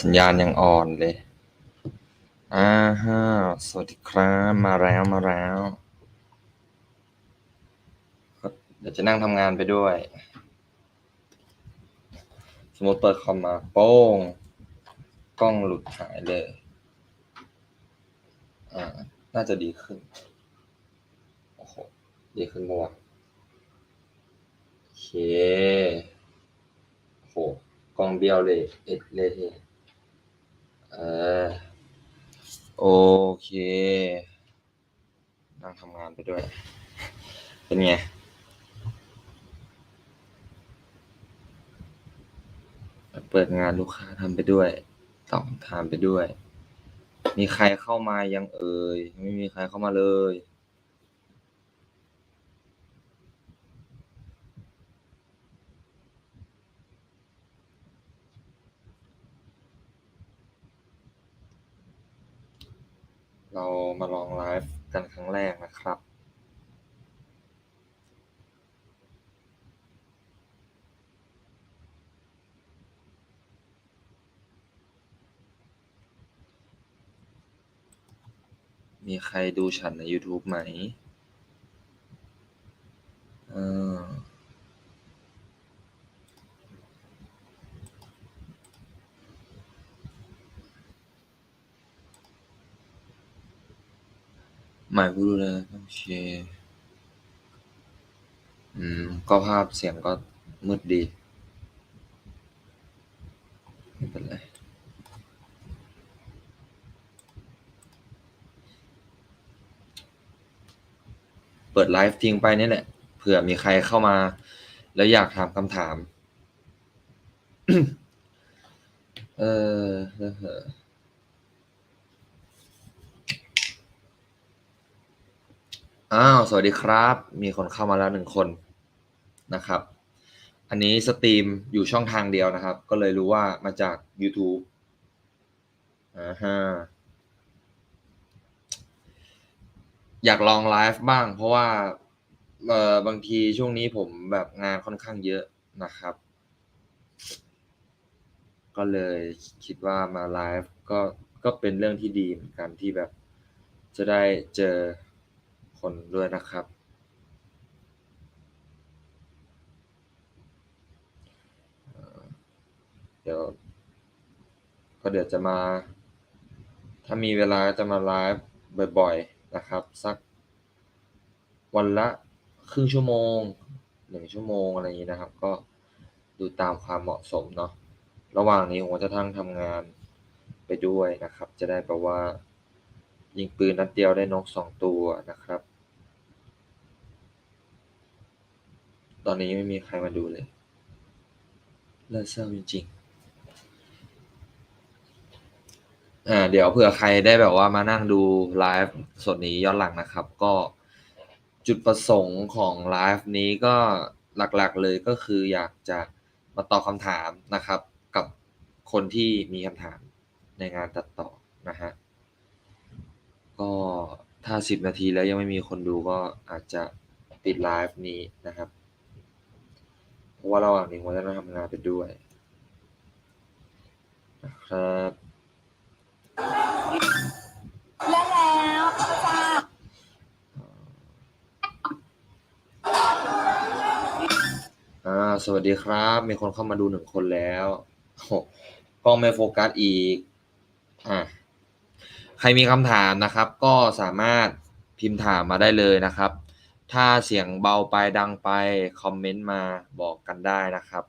สัญญาณยังอ่อนเลย อ่าฮะสวัสดีครับมาแล้วมาแล้วเดี๋ยวจะนั่งทำงานไปด้วย สมมติเปิดคอมมาโป้ง กล้องหลุดหายเลย อ่า น่าจะดีขึ้น โอ้โห ดีขึ้นปะวะโอเคโอ้โหกล้องเบี้ยวเลย เอ็ดเลย เออโอเคนั่งทำงานไปด้วย เป็นไงเปิดงานลูกค้าทำไปด้วยตองทำถามไปด้วย มีใครเข้ามายังเอ่ยไม่มีใครเข้ามาเลย เรามาลองไลฟ์กันครั้งแรกนะครับ มีใครดูฉันใน YouTube ไหมเออ หมายพูดเลยโอเค อืม ก็ภาพเสียงก็มืดดี ไม่เป็นไรเปิดไลฟ์ทิ้งไปนี่แหละ เผื่อมีใครเข้ามา แล้วอยากถามคำถาม เออเออเอ้าว สวัสดีครับ มีคนเข้ามาแล้วหนึ่งคนนะครับ อันนี้สตรีมอยู่ช่องทางเดียวนะครับ ก็เลยรู้ว่ามาจาก YouTube อ่าฮะอยากลองไลฟ์บ้าง เพราะว่าเอ่อบางทีช่วงนี้ผมแบบงานค่อนข้างเยอะนะครับ ก็เลยคิดว่ามาไลฟ์ก็ก็เป็นเรื่องที่ดีเหมือนกันที่แบบจะได้เจอ คนด้วยนะครับ เดี๋ยว ก็เดี๋ยวจะมา ถ้ามีเวลาจะมาไลฟ์บ่อยๆนะครับ สักวันละครึ่งชั่วโมงหนึ่งชั่วโมงอะไรอย่างนี้นะครับ ก็ดูตามความเหมาะสมเนาะระหว่างนี้ผมก็จะทั้งทำงานไปด้วยนะครับ จะได้แปลว่า ยิงปืนนัดเดียวได้นกสองตัวนะครับ ตอนนี้ไม่มีใครมาดูเลยเลิศเศร้าจริงๆอ่าเดี๋ยวเผื่อใครได้แบบว่ามานั่งดูไลฟ์สดนี้ย้อนหลังนะครับ ก็จุดประสงค์ของไลฟ์นี้ก็หลักๆเลยก็คืออยากจะมาตอบคำถามนะครับ กับคนที่มีคำถามในงานตัดต่อนะฮะก็ถ้าสิบนาทีแล้วยังไม่มีคนดูก็อาจจะปิดไลฟ์นี้นะครับ เพราะว่าระหว่างนี้ผมจะต้องทำงานไปด้วยนะครับและแล้วข้าพเจ้าอ่าสวัสดีครับ มีคนเข้ามาดูหนึ่งคนแล้วโอ้กล้องไม่โฟกัสอีกอ่าใครมีคำถามนะครับ ก็สามารถพิมพ์ถามมาได้เลยนะครับ ถ้าเสียงเบาไปดังไปคอมเมนต์มาบอกกันได้นะครับ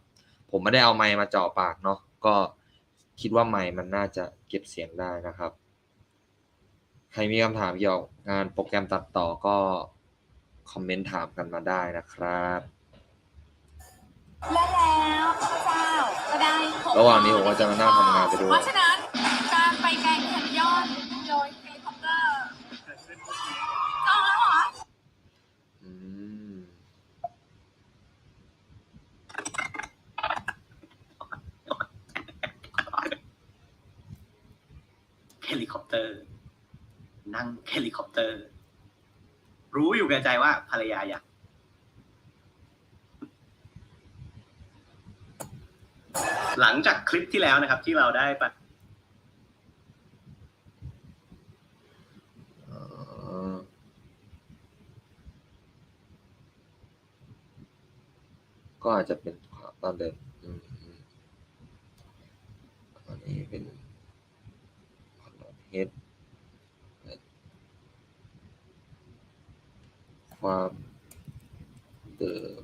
ผมไม่ได้เอาไมค์มาเจาะปากเนาะก็คิดว่าไมค์มันน่าจะเก็บเสียงได้นะครับ ใครมีคำถามเกี่ยวกับงานโปรแกรมตัดต่อก็คอมเมนต์ถามกันมาได้นะครับ และแล้วข้าพเจ้าก็ได้พบระหว่างนี้ผมก็จะมานั่งทำงานไปด้วย เพราะฉะนั้นการไปแกงแคนยอนโดยเฮลิคอปเตอร์ ตอร์ นั่งเฮลิคอปเตอร์ รู้อยู่แก่ใจว่าภรรยาอยากหลังจากคลิปที่แล้วนะครับ ที่เราได้ปก็อาจจะเป็นขวาตอนเดิมอันนี้เป็น เฮดความเดิม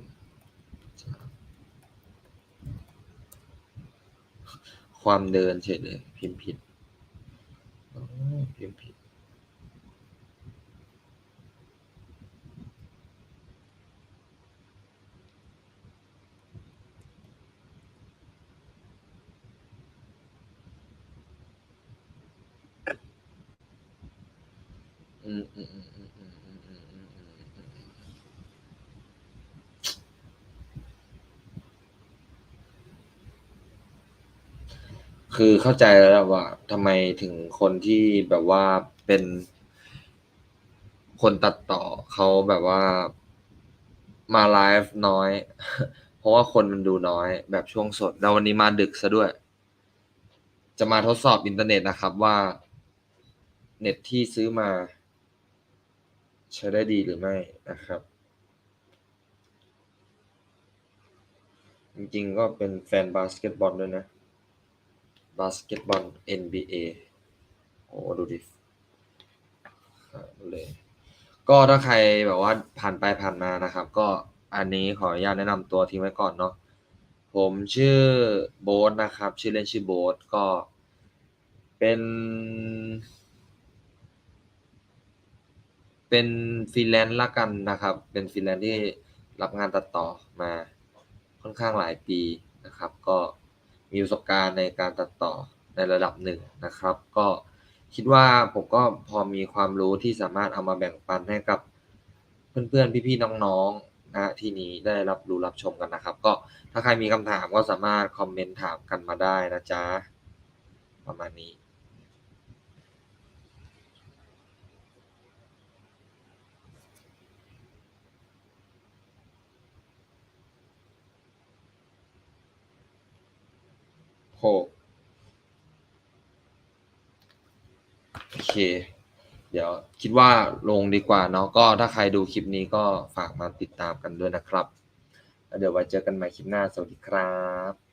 ความเดินเฉยเลยพิมพ์ผิดอ๋อพิมพ์ผิด อืมอืมอืมอืมอืมอืมอืมอืมคือเข้าใจแล้วแหละว่าทำไมถึงคนที่แบบว่าเป็น คนตัดต่อเขาแบบว่ามาไลฟ์น้อย เพราะว่าคนมันดูน้อยแบบช่วงสด แล้ววันนี้มาดึกซะด้วย จะมาทดสอบอินเทอร์เน็ตนะครับว่า เน็ตที่ซื้อมา ใช้ได้ดีหรือไม่นะครับ จริงๆก็เป็นแฟนบาสเกตบอลด้วยนะ บาสเกตบอล NBA โอ้ดูดิหาเลยก็ถ้าใครแบบว่าผ่านไปผ่านมานะครับ ก็อันนี้ขออนุญาตแนะนำตัวทิ้งไว้ก่อนเนาะผมชื่อโบ๊ทนะครับ ชื่อเล่นชื่อโบ๊ทก็เป็น เป็นฟรีแลนซ์ละกันนะครับ เป็นฟรีแลนซ์ที่รับงานตัดต่อมาค่อนข้างหลายปีนะครับ ก็มีประสบการณ์ในการตัดต่อในระดับหนึ่งนะครับ ก็คิดว่าผมก็พอมีความรู้ที่สามารถเอามาแบ่งปันให้กับเพื่อนๆ พี่ๆ น้องๆนะที่นี้ได้รับรู้รับชมกันนะครับ ก็ถ้าใครมีคำถามก็สามารถคอมเมนต์ถามกันมาได้นะจ๊ะประมาณนี้ โหโอเค เดี๋ยวคิดว่าลงดีกว่าเนาะก็ถ้าใครดูคลิปนี้ก็ฝากมาติดตามกันด้วยนะครับ แล้วเดี๋ยวไว้เจอกันใหม่คลิปหน้า สวัสดีครับ